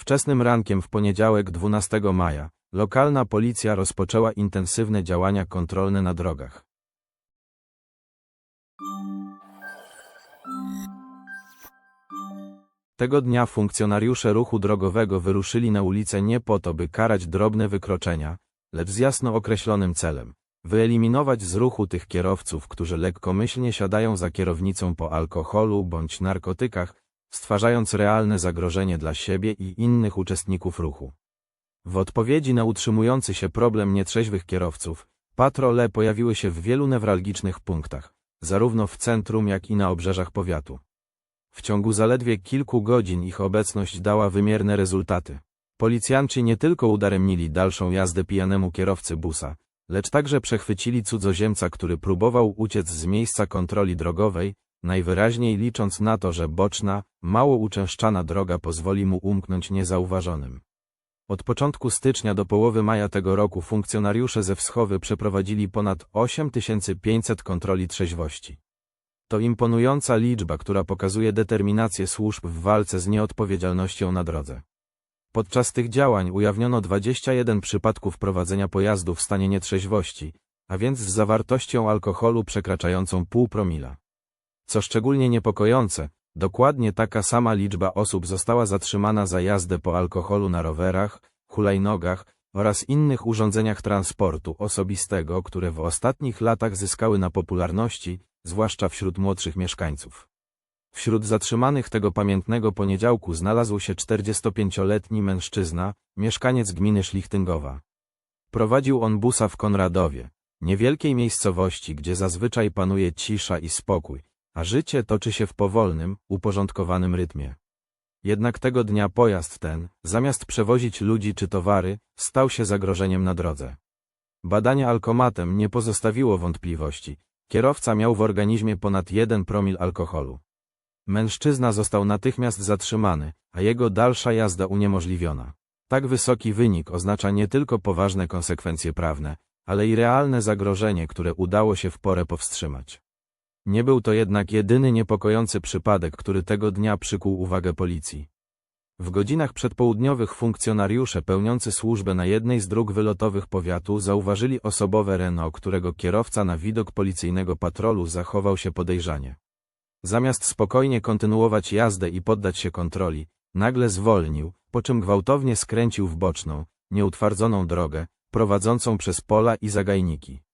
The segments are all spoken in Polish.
Wczesnym rankiem w poniedziałek 12 maja lokalna policja rozpoczęła intensywne działania kontrolne na drogach. Tego dnia funkcjonariusze ruchu drogowego wyruszyli na ulicę nie po to, by karać drobne wykroczenia, lecz z jasno określonym celem wyeliminować z ruchu tych kierowców, którzy lekkomyślnie siadają za kierownicą po alkoholu bądź narkotykach, stwarzając realne zagrożenie dla siebie i innych uczestników ruchu. W odpowiedzi na utrzymujący się problem nietrzeźwych kierowców, patrole pojawiły się w wielu newralgicznych punktach, zarówno w centrum, jak i na obrzeżach powiatu. W ciągu zaledwie kilku godzin ich obecność dała wymierne rezultaty. Policjanci nie tylko udaremnili dalszą jazdę pijanemu kierowcy busa, lecz także przechwycili cudzoziemca, który próbował uciec z miejsca kontroli drogowej, najwyraźniej licząc na to, że boczna, mało uczęszczana droga pozwoli mu umknąć niezauważonym. Od początku stycznia do połowy maja tego roku funkcjonariusze ze Wschowy przeprowadzili ponad 8500 kontroli trzeźwości. To imponująca liczba, która pokazuje determinację służb w walce z nieodpowiedzialnością na drodze. Podczas tych działań ujawniono 21 przypadków prowadzenia pojazdu w stanie nietrzeźwości, a więc z zawartością alkoholu przekraczającą pół promila. Co szczególnie niepokojące, dokładnie taka sama liczba osób została zatrzymana za jazdę po alkoholu na rowerach, hulajnogach oraz innych urządzeniach transportu osobistego, które w ostatnich latach zyskały na popularności, zwłaszcza wśród młodszych mieszkańców. Wśród zatrzymanych tego pamiętnego poniedziałku znalazł się 45-letni mężczyzna, mieszkaniec gminy Szlichtyngowa. Prowadził on busa w Konradowie, niewielkiej miejscowości, gdzie zazwyczaj panuje cisza i spokój, a życie toczy się w powolnym, uporządkowanym rytmie. Jednak tego dnia pojazd ten, zamiast przewozić ludzi czy towary, stał się zagrożeniem na drodze. Badanie alkomatem nie pozostawiło wątpliwości. Kierowca miał w organizmie ponad 1 promil alkoholu. Mężczyzna został natychmiast zatrzymany, a jego dalsza jazda uniemożliwiona. Tak wysoki wynik oznacza nie tylko poważne konsekwencje prawne, ale i realne zagrożenie, które udało się w porę powstrzymać. Nie był to jednak jedyny niepokojący przypadek, który tego dnia przykuł uwagę policji. W godzinach przedpołudniowych funkcjonariusze pełniący służbę na jednej z dróg wylotowych powiatu zauważyli osobowe Renault, którego kierowca na widok policyjnego patrolu zachował się podejrzanie. Zamiast spokojnie kontynuować jazdę i poddać się kontroli, nagle zwolnił, po czym gwałtownie skręcił w boczną, nieutwardzoną drogę, prowadzącą przez pola i zagajniki.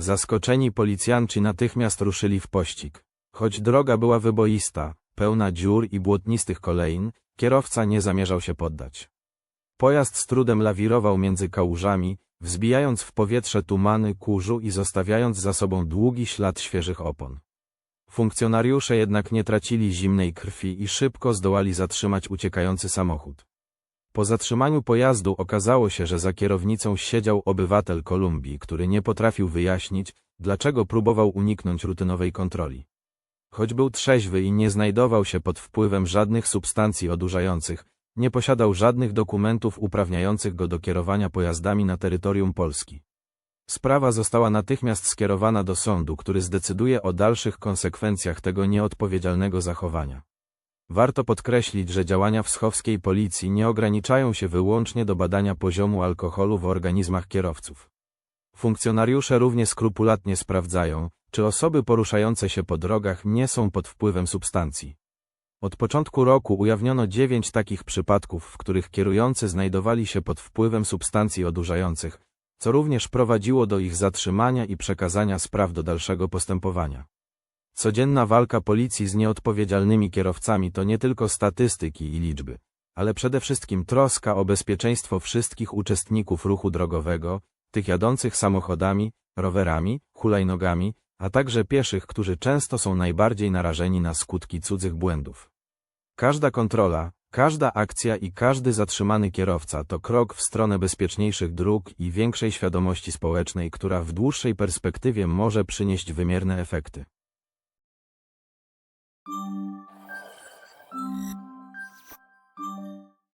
Zaskoczeni policjanci natychmiast ruszyli w pościg. Choć droga była wyboista, pełna dziur i błotnistych kolejn, kierowca nie zamierzał się poddać. Pojazd z trudem lawirował między kałużami, wzbijając w powietrze tumany kurzu i zostawiając za sobą długi ślad świeżych opon. Funkcjonariusze jednak nie tracili zimnej krwi i szybko zdołali zatrzymać uciekający samochód. Po zatrzymaniu pojazdu okazało się, że za kierownicą siedział obywatel Kolumbii, który nie potrafił wyjaśnić, dlaczego próbował uniknąć rutynowej kontroli. Choć był trzeźwy i nie znajdował się pod wpływem żadnych substancji odurzających, nie posiadał żadnych dokumentów uprawniających go do kierowania pojazdami na terytorium Polski. Sprawa została natychmiast skierowana do sądu, który zdecyduje o dalszych konsekwencjach tego nieodpowiedzialnego zachowania. Warto podkreślić, że działania wschowskiej policji nie ograniczają się wyłącznie do badania poziomu alkoholu w organizmach kierowców. Funkcjonariusze równie skrupulatnie sprawdzają, czy osoby poruszające się po drogach nie są pod wpływem substancji. Od początku roku ujawniono dziewięć takich przypadków, w których kierujący znajdowali się pod wpływem substancji odurzających, co również prowadziło do ich zatrzymania i przekazania spraw do dalszego postępowania. Codzienna walka policji z nieodpowiedzialnymi kierowcami to nie tylko statystyki i liczby, ale przede wszystkim troska o bezpieczeństwo wszystkich uczestników ruchu drogowego, tych jadących samochodami, rowerami, hulajnogami, a także pieszych, którzy często są najbardziej narażeni na skutki cudzych błędów. Każda kontrola, każda akcja i każdy zatrzymany kierowca to krok w stronę bezpieczniejszych dróg i większej świadomości społecznej, która w dłuższej perspektywie może przynieść wymierne efekty.